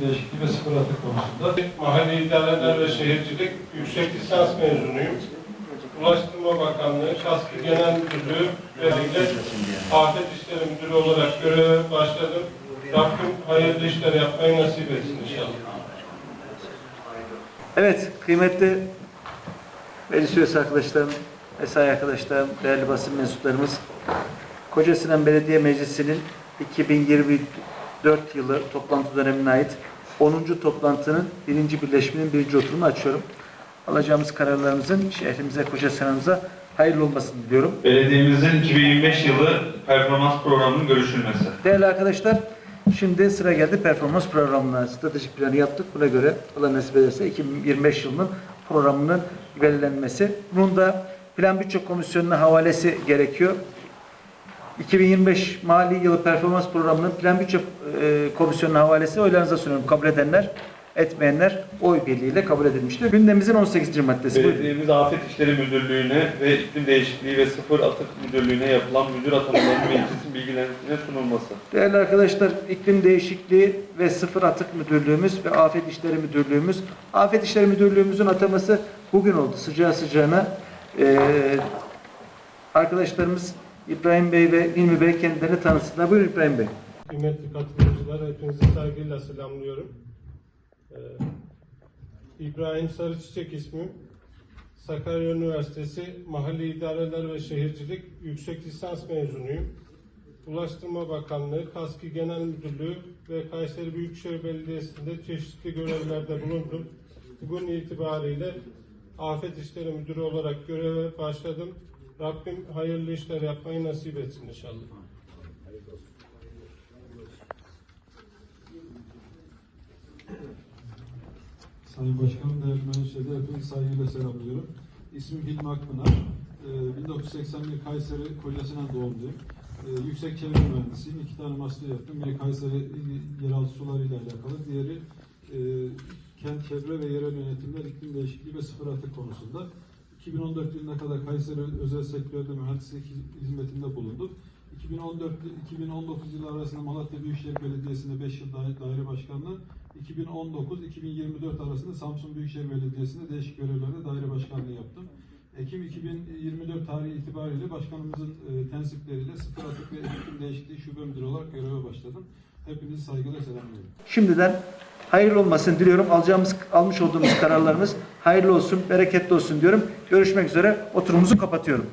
değişikliği ve sıfır atık konusunda. Mahalli idareler ve şehircilik yüksek lisans mezunuyum. Ulaştırma Bakanlığı, Kaskı Genel Müdürlüğü ve Devlet Afet İşleri Müdürü olarak göreve başladım. Rabbim hayırlı işler yapmayı nasip etsin inşallah. Evet, kıymetli meclis üyesi arkadaşlarım, mesai arkadaşlarım, değerli basın mensuplarımız, Kocasinan Belediye Meclisi'nin 2024 yılı toplantı dönemine ait 10. toplantının birinci birleşmenin birinci oturumunu açıyorum. Alacağımız kararlarımızın şehrimize, Kocasinan'ımıza hayırlı olmasını diliyorum. Belediyemizin 2025 yılı performans programının görüşülmesi. Değerli arkadaşlar, şimdi sıra geldi performans programına. Stratejik planı yaptık. Buna göre Allah nasip ederse 2025 yılının programının belirlenmesi. Bunun da Plan Bütçe Komisyonu'na havalesi gerekiyor. 2025 mali yılı performans programının Plan Bütçe e, Komisyonu'na havalesi oylarınıza sunuyorum. Kabul edenler, etmeyenler oy birliğiyle kabul edilmiştir. Gündemimizin 18. maddesi. Belediyemiz Afet İşleri Müdürlüğü'ne ve İklim Değişikliği ve Sıfır Atık Müdürlüğü'ne yapılan müdür atamalarının meclisin bilgilenmesine sunulması. Değerli arkadaşlar, iklim değişikliği ve sıfır atık müdürlüğümüz ve afet işleri müdürlüğümüz. Afet işleri müdürlüğümüzün ataması bugün oldu sıcağı sıcağına. Ee, arkadaşlarımız İbrahim Bey ve İlmi Bey kendilerini tanısınlar. Buyurun İbrahim Bey. Kıymetli katılımcılar, hepinizi saygıyla selamlıyorum. Ee, İbrahim Sarıçiçek ismim. Sakarya Üniversitesi Mahalli İdareler ve Şehircilik Yüksek Lisans mezunuyum. Ulaştırma Bakanlığı, KASKİ Genel Müdürlüğü ve Kayseri Büyükşehir Belediyesi'nde çeşitli görevlerde bulundum. Bugün itibariyle Afet İşleri Müdürü olarak göreve başladım. Rabbim hayırlı işler yapmayı nasip etsin inşallah. Sayın Başkanım, değerli meclisleri hepinizi saygıyla selamlıyorum. İsmim Hilmi Akpınar. Ee, 1981 Kayseri Kocasinan doğumluyum. Ee, yüksek çevre mühendisiyim. İki tane master yaptım. Biri Kayseri yeraltı suları ile alakalı. Diğeri e, kent çevre ve yerel yönetimler, iklim değişikliği ve sıfır atık konusunda. 2014 yılına kadar Kayseri özel sektörde mühendislik hizmetinde bulundum. 2014 2019 yılı arasında Malatya Büyükşehir Belediyesi'nde 5 yıl daire başkanlığı, 2019-2024 arasında Samsun Büyükşehir Belediyesi'nde değişik görevlerde daire başkanlığı yaptım. Ekim 2024 tarihi itibariyle başkanımızın e, tensipleriyle sıfır atık ve iklim değişikliği şube müdürü olarak göreve başladım. Hepinizi saygıyla selamlıyorum. Şimdiden hayırlı olmasını diliyorum. Alacağımız, almış olduğumuz kararlarımız hayırlı olsun, bereketli olsun diyorum. Görüşmek üzere. Oturumuzu kapatıyorum.